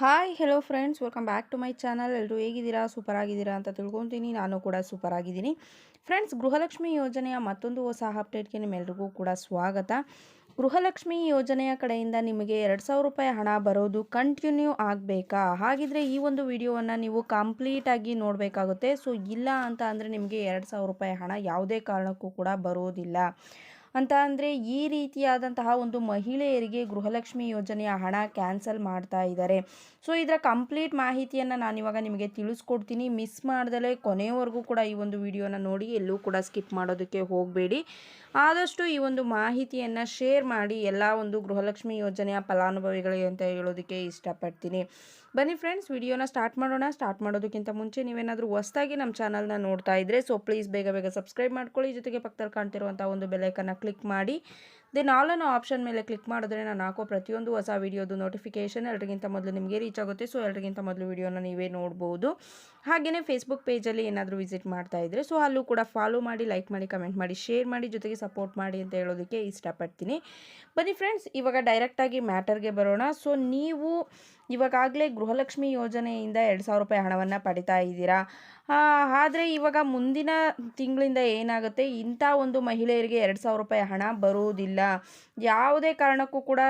Hi hello friends welcome back to my channel ಎಲ್ಲರೂ ಹೇಗಿದ್ದೀರಾ? Super ಆಗಿದ್ದೀರಾ ಅಂತ ತಿಳ್ಕೊತೀನಿ. ನಾನು ಕೂಡ ಸೂಪರ್ ಆಗಿದ್ದೀನಿ ಫ್ರೆಂಡ್ಸ್ ಗೃಹಲಕ್ಷ್ಮಿ ಯೋಜನೆಯ ಮತ್ತೊಂದು ಹೊಸ ಅಪ್ಡೇಟ್ಗೆ ನಿಮ್ಮೆಲ್ರಿಗೂ ಕೂಡ ಸ್ವಾಗತ. ಗೃಹಲಕ್ಷ್ಮಿ ಯೋಜನೆಯ ಕಡೆಯಿಂದ ನಿಮಗೆ ಎರಡು ಸಾವಿರ ರೂಪಾಯಿ ಹಣ ಬರೋದು ಕಂಟಿನ್ಯೂ ಆಗಬೇಕಾ? ಹಾಗಿದ್ರೆ ಈ ಒಂದು ವಿಡಿಯೋವನ್ನು ನೀವು ಕಂಪ್ಲೀಟಾಗಿ ನೋಡಬೇಕಾಗುತ್ತೆ. ಸೊ ಇಲ್ಲ ಅಂತ ಅಂದರೆ ನಿಮಗೆ ಎರಡು ಸಾವಿರ ರೂಪಾಯಿ ಹಣ ಯಾವುದೇ ಕಾರಣಕ್ಕೂ ಕೂಡ ಬರೋದಿಲ್ಲ. ಅಂತ ಅಂದರೆ ಈ ರೀತಿಯಾದಂತಹ ಒಂದು ಮಹಿಳೆಯರಿಗೆ ಗೃಹಲಕ್ಷ್ಮಿ ಯೋಜನೆಯ ಹಣ ಕ್ಯಾನ್ಸಲ್ ಮಾಡ್ತಾ ಇದ್ದಾರೆ. ಸೊ, ಇದರ ಕಂಪ್ಲೀಟ್ ಮಾಹಿತಿಯನ್ನು ನಾನಿವಾಗ ನಿಮಗೆ ತಿಳಿಸ್ಕೊಡ್ತೀನಿ. ಮಿಸ್ ಮಾಡ್ದಲೇ ಕೊನೆಯವರೆಗೂ ಕೂಡ ಈ ಒಂದು ವಿಡಿಯೋನ ನೋಡಿ, ಎಲ್ಲೂ ಕೂಡ ಸ್ಕಿಪ್ ಮಾಡೋದಕ್ಕೆ ಹೋಗಬೇಡಿ. ಆದಷ್ಟು ಈ ಒಂದು ಮಾಹಿತಿಯನ್ನು ಶೇರ್ ಮಾಡಿ, ಎಲ್ಲ ಒಂದು ಗೃಹಲಕ್ಷ್ಮಿ ಯೋಜನೆಯ ಫಲಾನುಭವಿಗಳಿಗೆ ಅಂತ ಹೇಳೋದಕ್ಕೆ ಇಷ್ಟಪಡ್ತೀನಿ. ಬನ್ನಿ ಫ್ರೆಂಡ್ಸ್ ವಿಡಿಯೋನ ಸ್ಟಾರ್ಟ್ ಮಾಡೋಣ. ಸ್ಟಾರ್ಟ್ ಮಾಡೋದಕ್ಕಿಂತ ಮುಂಚೆ ನೀವೇನಾದರೂ ಹೊಸ್ದಾಗಿ ನಮ್ಮ ಚಾನಲ್ನ ನೋಡ್ತಾ ಇದ್ದರೆ ಸೊ ಪ್ಲೀಸ್ ಬೇಗ ಬೇಗ ಸಬ್ಸ್ಕ್ರೈಬ್ ಮಾಡ್ಕೊಳ್ಳಿ. ಜೊತೆಗೆ ಪಕ್ಕದಲ್ಲಿ ಕಾಣ್ತಿರುವಂಥ ಒಂದು ಬೆಲೈಕನ್ನು ಕ್ಲಿಕ್ ಮಾಡಿ. ದೆನ್ ಆಲ್ ಅನ್ನೋ ಆಪ್ಷನ್ ಮೇಲೆ ಕ್ಲಿಕ್ ಮಾಡಿದ್ರೆ ನಾನು ಹಾಕೋ ಪ್ರತಿಯೊಂದು ಹೊಸ ವೀಡಿಯೋದು ನೋಟಿಫಿಕೇಷನ್ ಎಲ್ರಿಗಿಂತ ಮೊದಲು ನಿಮಗೆ ರೀಚ್ ಆಗುತ್ತೆ. ಸೊ ಎಲ್ರಿಗಿಂತ ಮೊದಲು ವೀಡಿಯೋನ ನೀವೇ ನೋಡ್ಬೋದು. ಹಾಗೆಯೇ ಫೇಸ್ಬುಕ್ ಪೇಜಲ್ಲಿ ಏನಾದರೂ ವಿಸಿಟ್ ಮಾಡ್ತಾ ಇದ್ದರೆ ಸೊ ಅಲ್ಲೂ ಕೂಡ ಫಾಲೋ ಮಾಡಿ ಲೈಕ್ ಮಾಡಿ ಕಮೆಂಟ್ ಮಾಡಿ ಶೇರ್ ಮಾಡಿ, ಜೊತೆಗೆ ಸಪೋರ್ಟ್ ಮಾಡಿ ಅಂತ ಹೇಳೋದಕ್ಕೆ ಇಷ್ಟಪಡ್ತೀನಿ. ಬನ್ನಿ ಫ್ರೆಂಡ್ಸ್ ಇವಾಗ ಡೈರೆಕ್ಟಾಗಿ ಮ್ಯಾಟರ್ಗೆ ಬರೋಣ. ಸೊ ನೀವು ಇವಾಗಾಗಲೇ ಗೃಹಲಕ್ಷ್ಮಿ ಯೋಜನೆಯಿಂದ ಎರಡು ಸಾವಿರ ರೂಪಾಯಿ ಹಣವನ್ನು ಪಡಿತಾ ಇದ್ದೀರಾ? ಆದರೆ ಇವಾಗ ಮುಂದಿನ ತಿಂಗಳಿಂದ ಏನಾಗುತ್ತೆ? ಇಂಥ ಒಂದು ಮಹಿಳೆಯರಿಗೆ ಎರಡು ಸಾವಿರ ರೂಪಾಯಿ ಹಣ ಬರುವುದಿಲ್ಲ. ಯಾವುದೇ ಕಾರಣಕ್ಕೂ ಕೂಡ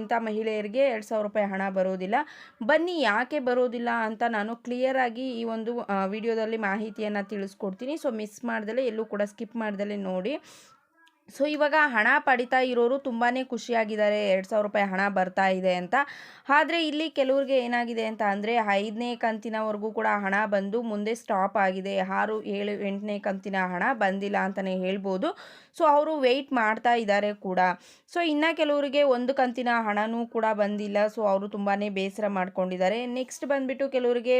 ಇಂಥ ಮಹಿಳೆಯರಿಗೆ ಎರಡು ಸಾವಿರ ರೂಪಾಯಿ ಹಣ ಬರುವುದಿಲ್ಲ. ಬನ್ನಿ, ಯಾಕೆ ಬರೋದಿಲ್ಲ ಅಂತ ನಾನು ಕ್ಲಿಯರಾಗಿ ಈ ಒಂದು ವಿಡಿಯೋದಲ್ಲಿ ಮಾಹಿತಿಯನ್ನು ತಿಳಿಸ್ಕೊಡ್ತೀನಿ. ಸೊ ಮಿಸ್ ಮಾಡ್ದಲೇ ಎಲ್ಲೂ ಕೂಡ ಸ್ಕಿಪ್ ಮಾಡ್ದಲೇ ನೋಡಿ. ಸೊ ಇವಾಗ ಹಣ ಪಡಿತಾ ಇರೋರು ತುಂಬಾ ಖುಷಿಯಾಗಿದ್ದಾರೆ. ಎರಡು ಸಾವಿರ ರೂಪಾಯಿ ಹಣ ಬರ್ತಾ ಇದೆ ಅಂತ. ಆದರೆ ಇಲ್ಲಿ ಕೆಲವ್ರಿಗೆ ಏನಾಗಿದೆ ಅಂತ ಅಂದರೆ ಐದನೇ ಕಂತಿನವರೆಗೂ ಕೂಡ ಹಣ ಬಂದು ಮುಂದೆ ಸ್ಟಾಪ್ ಆಗಿದೆ. ಆರು, ಏಳು, ಎಂಟನೇ ಕಂತಿನ ಹಣ ಬಂದಿಲ್ಲ ಅಂತಲೇ ಹೇಳ್ಬೋದು. ಸೊ ಅವರು ವೆಯ್ಟ್ ಮಾಡ್ತಾ ಇದ್ದಾರೆ ಕೂಡ. ಸೊ ಇನ್ನು ಕೆಲವರಿಗೆ ಒಂದು ಕಂತಿನ ಹಣನೂ ಕೂಡ ಬಂದಿಲ್ಲ. ಸೊ ಅವರು ತುಂಬಾ ಬೇಸರ ಮಾಡ್ಕೊಂಡಿದ್ದಾರೆ. ನೆಕ್ಸ್ಟ್ ಬಂದುಬಿಟ್ಟು ಕೆಲವರಿಗೆ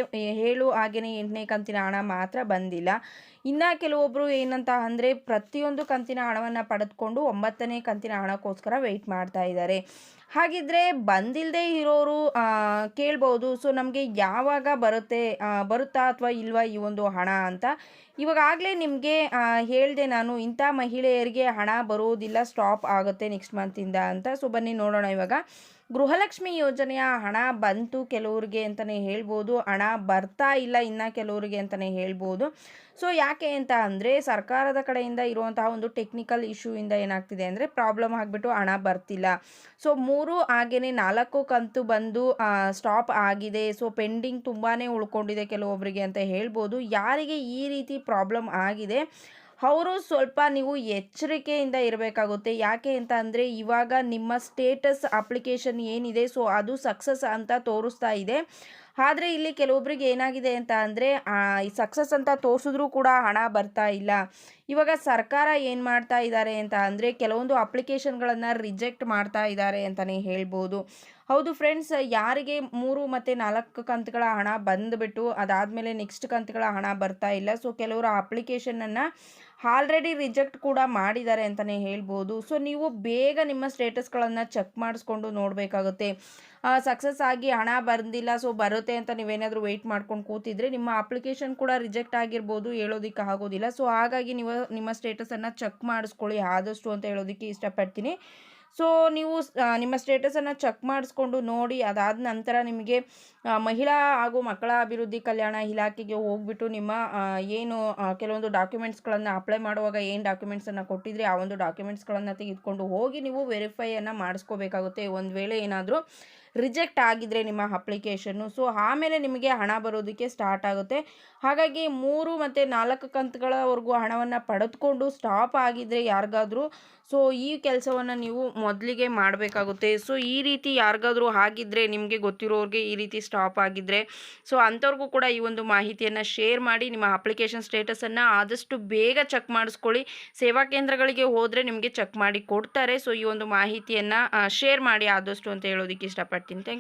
ಏಳು ಹಾಗೆಯೇ ಎಂಟನೇ ಕಂತಿನ ಹಣ ಮಾತ್ರ ಬಂದಿಲ್ಲ. ಇನ್ನು ಕೆಲವೊಬ್ಬರು ಏನಂತ ಅಂದರೆ ಪ್ರತಿಯೊಂದು ಕಂತಿನ ಹಣವನ್ನು ಪಡೆದುಕೊಂಡು ಒಂಬತ್ತನೇ ಕಂತಿನ ಹಣಕ್ಕೋಸ್ಕರ ವೆಯ್ಟ್ ಮಾಡ್ತಾ ಇದ್ದಾರೆ. ಹಾಗಿದ್ರೆ ಬಂದಿಲ್ಲದೆ ಇರೋರು ಕೇಳ್ಬೋದು. ಸೊ ನಮಗೆ ಯಾವಾಗ ಬರುತ್ತೆ ಬರುತ್ತಾ ಅಥವಾ ಇಲ್ವಾ ಈ ಒಂದು ಹಣ ಅಂತ. ಇವಾಗಲೇ ನಿಮಗೆ ಹೇಳಿದೆ ನಾನು, ಇಂಥ ಮಹಿಳೆಯರಿಗೆ ಹಣ ಬರುವುದಿಲ್ಲ ಸ್ಟಾಪ್ ಆಗುತ್ತೆ ನೆಕ್ಸ್ಟ್ ಮಂತಿಂದ ಅಂತ. ಸೊ ಬನ್ನಿ ನೋಡೋಣ ಇವಾಗ. ಗೃಹಲಕ್ಷ್ಮಿ ಯೋಜನೆಯ ಹಣ ಬಂತು ಕೆಲವ್ರಿಗೆ ಅಂತಲೇ ಹೇಳ್ಬೋದು. ಹಣ ಬರ್ತಾ ಇಲ್ಲ ಇನ್ನು ಕೆಲವರಿಗೆ ಅಂತಲೇ ಹೇಳ್ಬೋದು. ಸೊ ಯಾಕೆ ಅಂತ ಅಂದರೆ ಸರ್ಕಾರದ ಕಡೆಯಿಂದ ಇರುವಂತಹ ಒಂದು ಟೆಕ್ನಿಕಲ್ ಇಶ್ಯೂಯಿಂದ ಏನಾಗ್ತಿದೆ ಅಂದರೆ ಪ್ರಾಬ್ಲಮ್ ಆಗಿಬಿಟ್ಟು ಹಣ ಬರ್ತಿಲ್ಲ. ಸೊ ಮೂರು ಹಾಗೆಯೇ ನಾಲ್ಕು ಕಂತು ಬಂದು ಸ್ಟಾಪ್ ಆಗಿದೆ. ಸೊ ಪೆಂಡಿಂಗ್ ತುಂಬಾ ಉಳ್ಕೊಂಡಿದೆ ಕೆಲವೊಬ್ಬರಿಗೆ ಅಂತ ಹೇಳ್ಬೋದು. ಯಾರಿಗೆ ಈ ರೀತಿ ಪ್ರಾಬ್ಲಮ್ ಆಗಿದೆ? ಅವರು ಸ್ವಲ್ಪ ನೀವು ಎಚ್ಚರಿಕೆಯಿಂದ ಇರಬೇಕಾಗುತ್ತೆ. ಯಾಕೆ ಅಂತ ಅಂದರೆ ಇವಾಗ ನಿಮ್ಮ ಸ್ಟೇಟಸ್ ಅಪ್ಲಿಕೇಶನ್ ಏನಿದೆ, ಸೊ ಅದು ಸಕ್ಸಸ್ ಅಂತ ತೋರಿಸ್ತಾ ಇದೆ. ಆದರೆ ಇಲ್ಲಿ ಕೆಲವೊಬ್ಬರಿಗೆ ಏನಾಗಿದೆ ಅಂತ ಅಂದರೆ ಈ ಸಕ್ಸಸ್ ಅಂತ ತೋರಿಸಿದ್ರೂ ಕೂಡ ಹಣ ಬರ್ತಾ ಇಲ್ಲ. ಇವಾಗ ಸರ್ಕಾರ ಏನು ಮಾಡ್ತಾ ಇದ್ದಾರೆ ಅಂತ ಅಂದರೆ, ಕೆಲವೊಂದು ಅಪ್ಲಿಕೇಶನ್ಗಳನ್ನು ರಿಜೆಕ್ಟ್ ಮಾಡ್ತಾ ಇದ್ದಾರೆ ಅಂತಲೇ ಹೇಳ್ಬೋದು. ಹೌದು ಫ್ರೆಂಡ್ಸ್ ಯಾರಿಗೆ ಮೂರು ಮತ್ತು ನಾಲ್ಕು ಕಂತುಗಳ ಹಣ ಬಂದುಬಿಟ್ಟು ಅದಾದಮೇಲೆ ನೆಕ್ಸ್ಟ್ ಕಂತುಗಳ ಹಣ ಬರ್ತಾ ಇಲ್ಲ. ಸೊ ಕೆಲವರು ಅಪ್ಲಿಕೇಶನನ್ನು ಆಲ್ರೆಡಿ ರಿಜೆಕ್ಟ್ ಕೂಡ ಮಾಡಿದ್ದಾರೆ ಅಂತಲೇ ಹೇಳ್ಬೋದು. ಸೊ, ನೀವು ಬೇಗ ನಿಮ್ಮ ಸ್ಟೇಟಸ್ಗಳನ್ನು ಚೆಕ್ ಮಾಡಿಸ್ಕೊಂಡು ನೋಡಬೇಕಾಗುತ್ತೆ. ಸಕ್ಸಸ್ ಆಗಿ ಹಣ ಬಂದಿಲ್ಲ, ಸೊ ಬರುತ್ತೆ ಅಂತ ನೀವೇನಾದರೂ ವೆಯ್ಟ್ ಮಾಡ್ಕೊಂಡು ಕೂತಿದ್ರೆ ನಿಮ್ಮ ಅಪ್ಲಿಕೇಶನ್ ಕೂಡ ರಿಜೆಕ್ಟ್ ಆಗಿರ್ಬೋದು ಹೇಳೋದಕ್ಕೆ ಆಗೋದಿಲ್ಲ. ಸೊ, ಹಾಗಾಗಿ ನೀವು ನಿಮ್ಮ ಸ್ಟೇಟಸನ್ನು ಚೆಕ್ ಮಾಡಿಸ್ಕೊಳ್ಳಿ, ಆದಷ್ಟು ಅಂತ ಹೇಳೋದಕ್ಕೆ ಇಷ್ಟಪಡ್ತೀನಿ. ಸೊ, ನೀವು ನಿಮ್ಮ ಸ್ಟೇಟಸನ್ನು ಚೆಕ್ ಮಾಡಿಸ್ಕೊಂಡು ನೋಡಿ, ಅದಾದ ನಂತರ ನಿಮಗೆ ಮಹಿಳಾ ಹಾಗೂ ಮಕ್ಕಳ ಅಭಿವೃದ್ಧಿ ಕಲ್ಯಾಣ ಇಲಾಖೆಗೆ ಹೋಗ್ಬಿಟ್ಟು ನಿಮ್ಮ ಏನು ಕೆಲವೊಂದು ಡಾಕ್ಯುಮೆಂಟ್ಸ್ಗಳನ್ನು ಅಪ್ಲೈ ಮಾಡುವಾಗ ಏನು ಡಾಕ್ಯುಮೆಂಟ್ಸನ್ನು ಕೊಟ್ಟಿದ್ರೆ, ಆ ಒಂದು ಡಾಕ್ಯುಮೆಂಟ್ಸ್ಗಳನ್ನು ತೆಗೆದುಕೊಂಡು ಹೋಗಿ ನೀವು ವೆರಿಫೈಯನ್ನು ಮಾಡಿಸ್ಕೋಬೇಕಾಗುತ್ತೆ. ಒಂದು ವೇಳೆ ಏನಾದರೂ ರಿಜೆಕ್ಟ್ ಆಗಿದ್ರೆ ನಿಮ್ಮ ಅಪ್ಲಿಕೇಶನ್ನು ಸೊ, ಆಮೇಲೆ ನಿಮಗೆ ಹಣ ಬರೋದಕ್ಕೆ ಸ್ಟಾರ್ಟ್ ಆಗುತ್ತೆ. ಹಾಗಾಗಿ ಮೂರು ಮತ್ತು ನಾಲ್ಕು ಕಂತುಗಳವರೆಗೂ ಹಣವನ್ನು ಪಡೆದುಕೊಂಡು ಸ್ಟಾಪ್ ಆಗಿದ್ರೆ ಯಾರಿಗಾದರೂ, ಸೊ, ಈ ಕೆಲಸವನ್ನು ನೀವು ಮೊದಲಿಗೆ ಮಾಡಬೇಕಾಗುತ್ತೆ. ಸೊ, ಈ ರೀತಿ ಯಾರಿಗಾದರೂ ಆಗಿದ್ದರೆ ನಿಮಗೆ ಗೊತ್ತಿರೋರಿಗೆ ಈ ರೀತಿ ಸ್ಟಾಪ್ ಆಗಿದ್ದರೆ ಸೊ, ಅಂಥವ್ರಿಗೂ ಕೂಡ ಈ ಒಂದು ಮಾಹಿತಿಯನ್ನು ಶೇರ್ ಮಾಡಿ, ನಿಮ್ಮ ಅಪ್ಲಿಕೇಶನ್ ಸ್ಟೇಟಸನ್ನು ಆದಷ್ಟು ಬೇಗ ಚೆಕ್ ಮಾಡಿಸ್ಕೊಳ್ಳಿ. ಸೇವಾ ಕೇಂದ್ರಗಳಿಗೆ ಹೋದರೆ ನಿಮಗೆ ಚೆಕ್ ಮಾಡಿ ಕೊಡ್ತಾರೆ. ಸೊ, ಈ ಒಂದು ಮಾಹಿತಿಯನ್ನು ಶೇರ್ ಮಾಡಿ ಆದಷ್ಟು ಅಂತ ಹೇಳೋದಕ್ಕೆ ಇಷ್ಟಪಡ್ತೀನಿ. freaking thing.